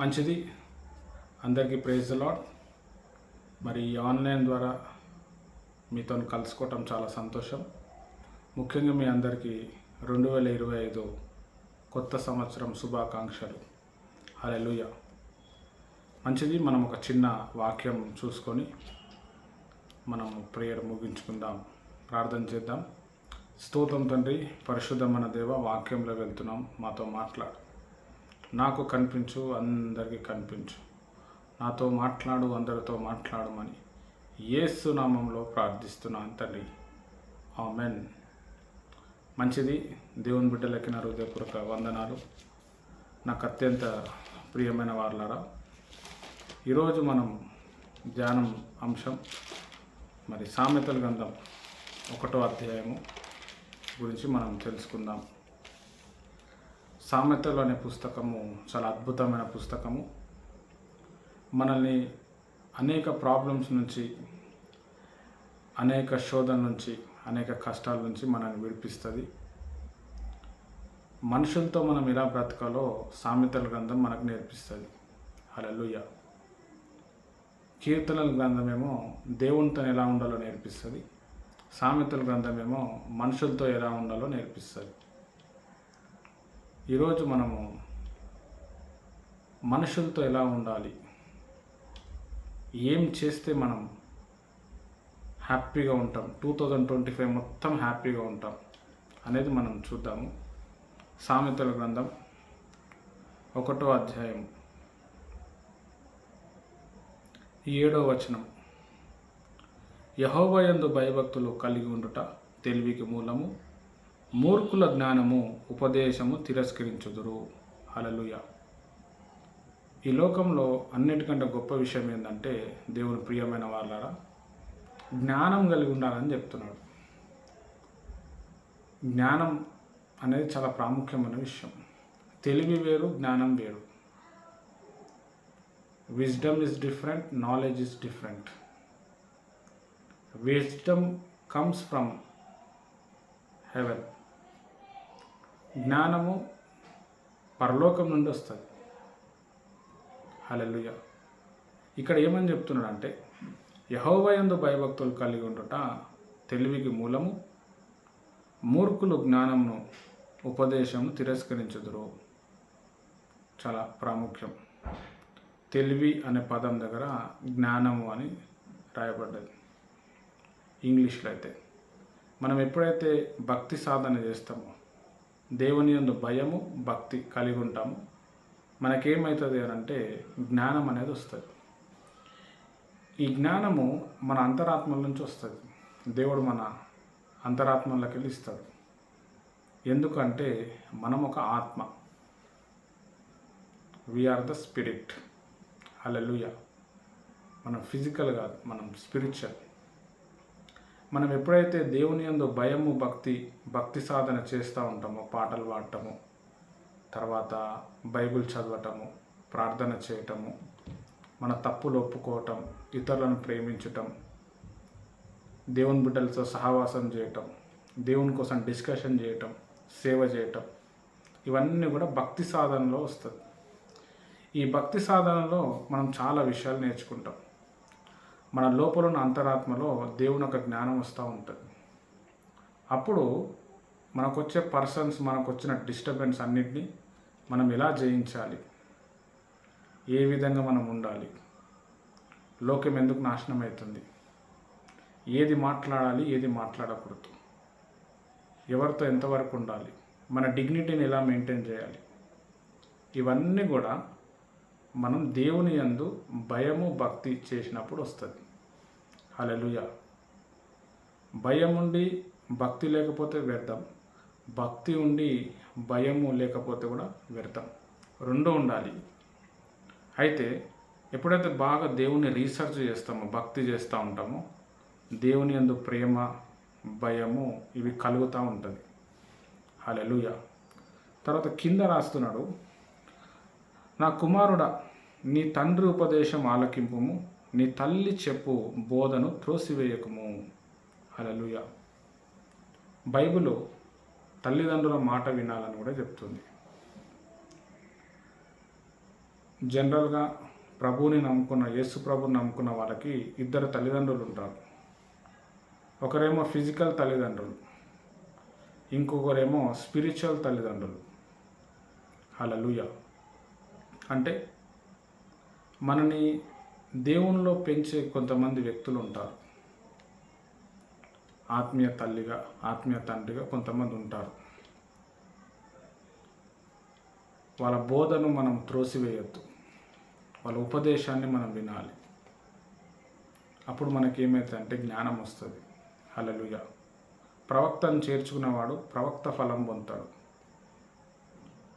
మంచిది. అందరికీ praise lord మరి ఈ ఆన్లైన్ ద్వారా మీతో కలుసుకోవటం చాలా సంతోషం. ముఖ్యంగా మీ అందరికీ రెండు వేల ఇరవై ఐదు కొత్త సంవత్సరం శుభాకాంక్షలు. హల్లెలూయా. మంచిది మనం ఒక చిన్న వాక్యం చూసుకొని మనం ప్రేయర్ ముగించుకుందాం. ప్రార్థన చేద్దాం. స్తోత్రం తండ్రి పరిశుద్ధమైన దేవ వాక్యంలో వెళ్తున్నాం. మాతో మాట్లాడు. నాకు కనిపించు అందరికీ కనిపించు. నాతో మాట్లాడు అందరితో మాట్లాడమని ఏసు నామంలో ప్రార్థిస్తున్నాను తండ్రి ఆమెన్. మంచిది. దేవుని బిడ్డలకి నా హృదయపూర్వక వందనాలు. నాకు అత్యంత ప్రియమైన వార్లరా ఈరోజు మనం ధ్యానం అంశం మరి సామెతల గ్రంథం ఒకటో అధ్యాయము గురించి మనం తెలుసుకుందాం. సామెతలు అనే పుస్తకము చాలా అద్భుతమైన పుస్తకము. మనల్ని అనేక ప్రాబ్లమ్స్ నుంచి అనేక శోధన నుంచి అనేక కష్టాల నుంచి మనల్ని విడిపిస్తుంది. మనుషులతో మనం ఎలా బ్రతకాలో సామెతల గ్రంథం మనకు నేర్పిస్తుంది. హల్లెలూయ. కీర్తనల గ్రంథమేమో దేవునితో ఎలా ఉండాలో నేర్పిస్తుంది. సామెతల గ్రంథమేమో మనుషులతో ఎలా ఉండాలో నేర్పిస్తుంది. ఈరోజు మనము మనుషులతో ఎలా ఉండాలి? ఏం చేస్తే మనం హ్యాపీగా ఉంటాం? టూ థౌజండ్ ట్వంటీ ఫైవ్ మొత్తం హ్యాపీగా ఉంటాం అనేది మనం చూద్దాము. సామెతల గ్రంథం ఒకటో అధ్యాయం. ఏడో వచనం. యహోవయందు భయభక్తులు కలిగి ఉండుట తెలివికి మూలము మూర్ఖుల జ్ఞానము ఉపదేశము తిరస్కరించుదురు. అలలుయ ఈ లోకంలో అన్నిటికంటే గొప్ప విషయం ఏంటంటే దేవుని ప్రియమైన వాళ్ళారా? జ్ఞానం కలిగి ఉండాలని చెప్తున్నాడు. జ్ఞానం అనేది చాలా ప్రాముఖ్యమైన విషయం. తెలివి వేరు జ్ఞానం వేరు. Wisdom is different knowledge is different wisdom comes from heaven జ్ఞానము పరలోకం నుండి వస్తుంది. హలెలుయ ఇక్కడ ఏమని చెప్తున్నాడంటే యహోవయందు భయభక్తులు కలిగి ఉండుట తెలివికి మూలము మూర్ఖులు జ్ఞానమును ఉపదేశము తిరస్కరించుదురు. చాలా ప్రాముఖ్యం. తెలివి అనే పదం దగ్గర జ్ఞానము అని రాయబడ్డది. ఇంగ్లీష్లో అయితే మనం ఎప్పుడైతే భక్తి సాధన చేస్తామో దేవుని యందు భయము భక్తి కలిగి ఉంటాము. మనకేమవుతుంది అని అంటే జ్ఞానం అనేది వస్తుంది. ఈ జ్ఞానము మన అంతరాత్మల నుంచి వస్తుంది. దేవుడు మన అంతరాత్మలోకి వెళ్ళి ఇస్తాడు. ఎందుకంటే మనం ఒక ఆత్మ వీఆర్ ద స్పిరిట్ హలలుయ మనం ఫిజికల్ కాదు మనం స్పిరిచువల్. మనం ఎప్పుడైతే దేవుని యందు భయము భక్తి భక్తి సాధన చేస్తూ ఉంటామో పాటలు పాడటము తర్వాత బైబిల్ చదవటము ప్రార్థన చేయటము మన తప్పులు ఒప్పుకోవటం ఇతరులను ప్రేమించటం దేవుని బిడ్డలతో సహవాసం చేయటం దేవుని కోసం డిస్కషన్ చేయటం సేవ చేయటం ఇవన్నీ కూడా భక్తి సాధనలో వస్తుంది. ఈ భక్తి సాధనలో మనం చాలా విషయాలు నేర్చుకుంటాం. మన లోపల ఉన్న అంతరాత్మలో దేవుని యొక్క జ్ఞానం వస్తూ ఉంటుంది. అప్పుడు మనకు వచ్చే పర్సన్స్ మనకు వచ్చిన డిస్టర్బెన్స్ అన్నిటినీ మనం ఎలా జయించాలి? ఏ విధంగా మనం ఉండాలి? లోకం ఎందుకు నాశనం అవుతుంది? ఏది మాట్లాడాలి ఏది మాట్లాడకూడదు? ఎవరితో ఎంతవరకు ఉండాలి? మన డిగ్నిటీని ఎలా మెయింటైన్ చేయాలి? ఇవన్నీ కూడా మనం దేవుని యందు భయము భక్తి చేసినప్పుడు వస్తుంది. హలలుయ భయం ఉండి భక్తి లేకపోతే వ్యర్థం. భక్తి ఉండి భయము లేకపోతే కూడా వ్యర్థం. రెండు ఉండాలి. అయితే ఎప్పుడైతే బాగా దేవుని రీసెర్చ్ చేస్తామో భక్తి చేస్తూ ఉంటామో దేవుని యందు ప్రేమ భయము ఇవి కలుగుతూ ఉంటుంది. హలెలుయ తర్వాత కింద రాస్తున్నాడు నా కుమారుడా నీ తండ్రి ఉపదేశం ఆలకింపుము. నీ తల్లి చెప్పు బోధను త్రోసివేయకము. అలలుయ బైబిల్ తల్లిదండ్రుల మాట వినాలని కూడా చెప్తుంది. జనరల్గా ప్రభువుని నమ్ముకున్న యేసు ప్రభుని నమ్ముకున్న వాళ్ళకి ఇద్దరు తల్లిదండ్రులు ఉంటారు. ఒకరేమో ఫిజికల్ తల్లిదండ్రులు ఇంకొకరేమో స్పిరిచువల్ తల్లిదండ్రులు. హలలుయ అంటే మనని దేవునిలో పెంచే కొంతమంది వ్యక్తులు ఉంటారు. ఆత్మీయ తల్లిగా ఆత్మీయ తండ్రిగా కొంతమంది ఉంటారు. వాళ్ళ బోధను మనం త్రోసివేయొద్దు. వాళ్ళ ఉపదేశాన్ని మనం వినాలి. అప్పుడు మనకి ఏమవుతుందంటే జ్ఞానం వస్తుంది. హలలుయ ప్రవక్తను చేర్చుకున్నవాడు ప్రవక్త ఫలం పొందుతాడు.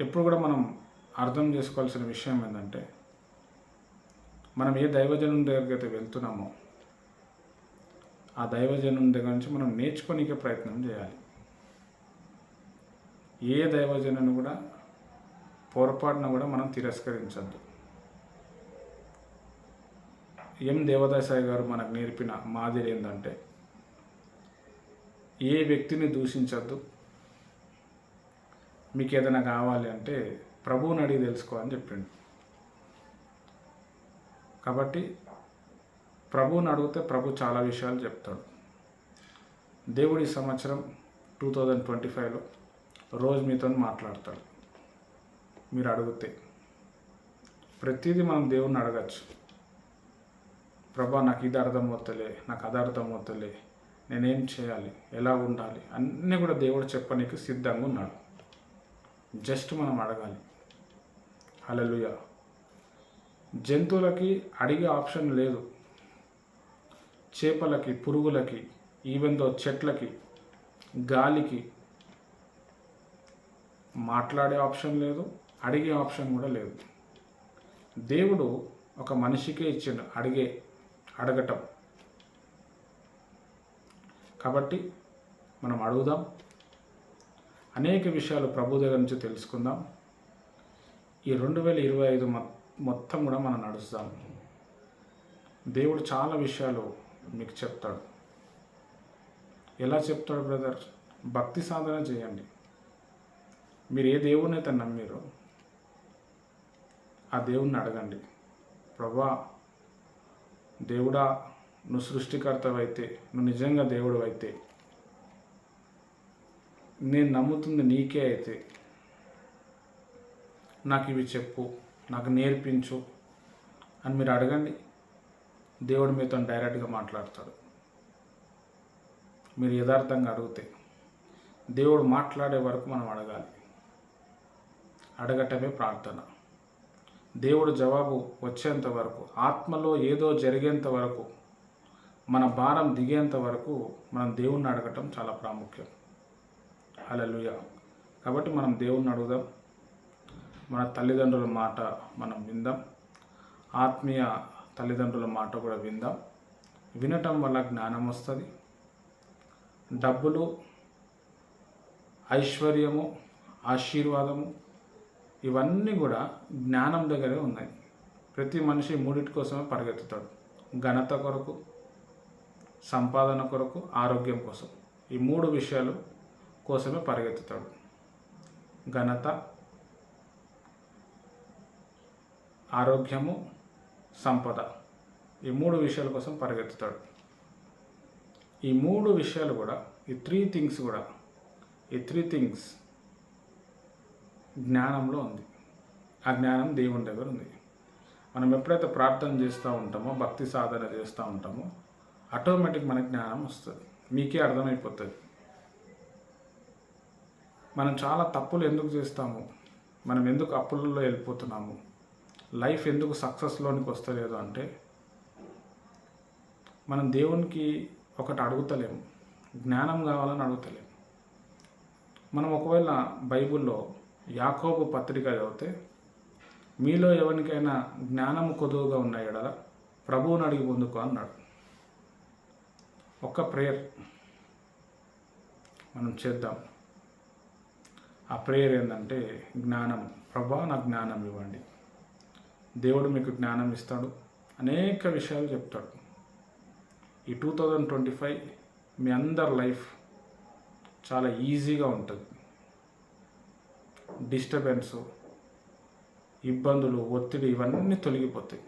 ఎప్పుడు కూడా మనం అర్థం చేసుకోవాల్సిన విషయం ఏంటంటే మనం ఏ దైవజనం దగ్గరికి అయితే వెళ్తున్నామో ఆ దైవజనం దగ్గర నుంచి మనం నేర్చుకోనికే ప్రయత్నం చేయాలి. ఏ దైవజనను కూడా పొరపాటున కూడా మనం తిరస్కరించద్దు. ఎం దేవదాసాయి గారు మనకు నేర్పిన మాదిరి ఏంటంటే ఏ వ్యక్తిని దూషించద్దు. మీకు ఏదైనా కావాలి అంటే ప్రభువుని అడిగి తెలుసుకో అని చెప్పిండు. కాబట్టి ప్రభువుని అడిగితే ప్రభు చాలా విషయాలు చెప్తాడు. దేవుడి ఈ సంవత్సరం టూ థౌజండ్ ట్వంటీ ఫైవ్లో రోజు మీతో మాట్లాడతాడు. మీరు అడిగితే ప్రతిదీ మనం దేవుణ్ణి అడగచ్చు. ప్రభా నాకు ఇది అర్థం అవుతలే నాకు అది అర్థం అవుతలే నేనేం చేయాలి ఎలా ఉండాలి అన్నీ కూడా దేవుడు చెప్పనీకి సిద్ధంగా ఉన్నాడు. జస్ట్ మనం అడగాలి. హలలుయ జంతువులకి అడిగే ఆప్షన్ లేదు. చేపలకి పురుగులకి ఈవెందో చెట్లకి గాలికి మాట్లాడే ఆప్షన్ లేదు అడిగే ఆప్షన్ కూడా లేదు. దేవుడు ఒక మనిషికే ఇచ్చిండు అడిగే అడగటం. కాబట్టి మనం అడుగుదాం. అనేక విషయాలు ప్రభు దగ్గర నుంచి తెలుసుకుందాం. ఈ రెండు వేల ఇరవై ఐదు మొత్తం కూడా మనం నడుస్తాం. దేవుడు చాలా విషయాలు మీకు చెప్తాడు. ఎలా చెప్తాడు బ్రదర్? భక్తి సాధన చేయండి. మీరు ఏ దేవుడిని అయితే నమ్మిరో ఆ దేవుణ్ణి అడగండి. ప్రభా దేవుడా నువ్వు సృష్టికర్తవైతే నువ్వు నిజంగా దేవుడు అయితే నేను నమ్ముతుంది నీకే అయితే నాకు ఇవి చెప్పు. నాకు నేర్పించు అని మీరు అడగండి. దేవుడు మీతో డైరెక్ట్గా మాట్లాడతాడు. మీరు యథార్థంగా అడిగితే దేవుడు మాట్లాడే వరకు మనం అడగాలి. అడగటమే ప్రార్థన. దేవుడు జవాబు వచ్చేంత వరకు ఆత్మలో ఏదో జరిగేంత వరకు మన భారం దిగేంత వరకు మనం దేవుణ్ణి అడగటం చాలా ప్రాముఖ్యం. అలలుయ కాబట్టి మనం దేవుణ్ణి అడుగుదాం. మన తల్లిదండ్రుల మాట మనం విందాం. ఆత్మీయ తల్లిదండ్రుల మాట కూడా విందాం. వినటం వల్ల జ్ఞానం వస్తుంది. డబ్బులు ఐశ్వర్యము ఆశీర్వాదము ఇవన్నీ కూడా జ్ఞానం దగ్గరే ఉన్నాయి. ప్రతి మనిషి మూడింటి కోసమే పరిగెత్తుతాడు. ఘనత కొరకు సంపాదన కొరకు ఆరోగ్యం కోసం. ఈ మూడు విషయాలు కోసమే పరిగెత్తుతాడు. ఘనత ఆరోగ్యము సంపద ఈ మూడు విషయాల కోసం పరిగెత్తుతాడు. ఈ మూడు విషయాలు కూడా ఈ త్రీ థింగ్స్ కూడా ఈ త్రీ థింగ్స్ జ్ఞానంలో ఉంది. ఆ జ్ఞానం దేవుని దగ్గర ఉంది. మనం ఎప్పుడైతే ప్రార్థన చేస్తూ ఉంటామో భక్తి సాధన చేస్తూ ఉంటామో ఆటోమేటిక్ మనకి జ్ఞానం వస్తుంది. మీకే అర్థమైపోతుంది. మనం చాలా తప్పులు ఎందుకు చేస్తాము? మనం ఎందుకు అప్పులలో వెళ్ళిపోతున్నాము? లైఫ్ ఎందుకు సక్సెస్లోనికి వస్తలేదు అంటే మనం దేవునికి ఒకటి అడుగుతలేము. జ్ఞానం కావాలని అడుగుతలేము. మనం ఒకవేళ బైబిల్లో యాకోబు పత్రిక చదివితే మీలో ఎవరికైనా జ్ఞానం కొదువుగా ఉన్నాయి ఎడల ప్రభువుని అడిగి పొందుకో అన్నాడు. ఒక్క ప్రేయర్ మనం చేద్దాం. ఆ ప్రేయర్ ఏంటంటే జ్ఞానం. ప్రభా నా జ్ఞానం ఇవ్వండి. దేవుడు మీకు జ్ఞానం ఇస్తాడు. అనేక విషయాలు చెప్తాడు. ఈ టూ థౌజండ్ ట్వంటీ ఫైవ్ మీ అందరి లైఫ్ చాలా ఈజీగా ఉంటుంది. డిస్టర్బెన్స్ ఇబ్బందులు ఒత్తిడి ఇవన్నీ తొలగిపోతాయి.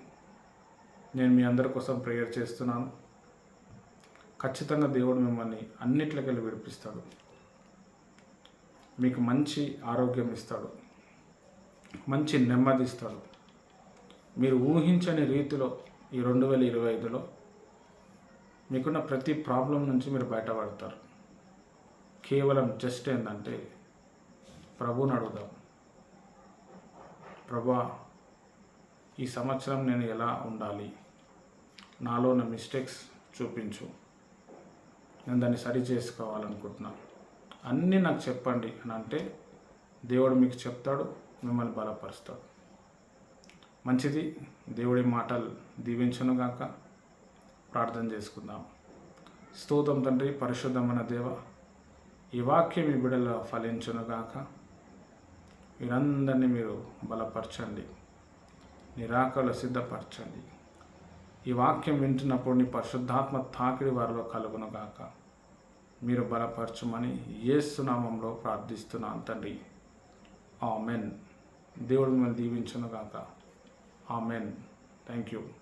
నేను మీ అందరి కోసం ప్రేయర్ చేస్తున్నాను. ఖచ్చితంగా దేవుడు మిమ్మల్ని అన్నిట్లకెళ్ళి విడిపిస్తాడు. మీకు మంచి ఆరోగ్యం ఇస్తాడు. మంచి నెమ్మది ఇస్తాడు. మీరు ఊహించని రీతిలో ఈ రెండు వేల ఇరవై ఐదులో మీకున్న ప్రతి ప్రాబ్లం నుంచి మీరు బయటపడతారు. కేవలం జస్ట్ ఏంటంటే ప్రభుని అడుగుదాం. ప్రభా ఈ సంవత్సరం నేను ఎలా ఉండాలి? నాలో ఉన్న మిస్టేక్స్ చూపించు. నేను దాన్ని సరి చేసుకోవాలనుకుంటున్నాను. అన్నీ నాకు చెప్పండి అని అంటే దేవుడు మీకు చెప్తాడు మిమ్మల్ని బలపరుస్తాడు. మంచిది. దేవుడి మాటలు దీవించను గాక. ప్రార్థన చేసుకుందాం. స్తోత్రం తండ్రి పరిశుద్ధమైన దేవ ఈ వాక్యం ఈ బిడలో ఫలించునుగాక వీరందరినీ మీరు బలపరచండి. నిరాకలు సిద్ధపరచండి. ఈ వాక్యం వింటున్నప్పుడు నీ పరిశుద్ధాత్మ తాకిడి వారిలో కలుగునుగాక మీరు బలపరచమని ఏసునామంలో ప్రార్థిస్తున్నాను తండ్రి. ఆమెన్. దేవుడు మిమ్మల్ని దీవించును గాక. Amen. Thank you.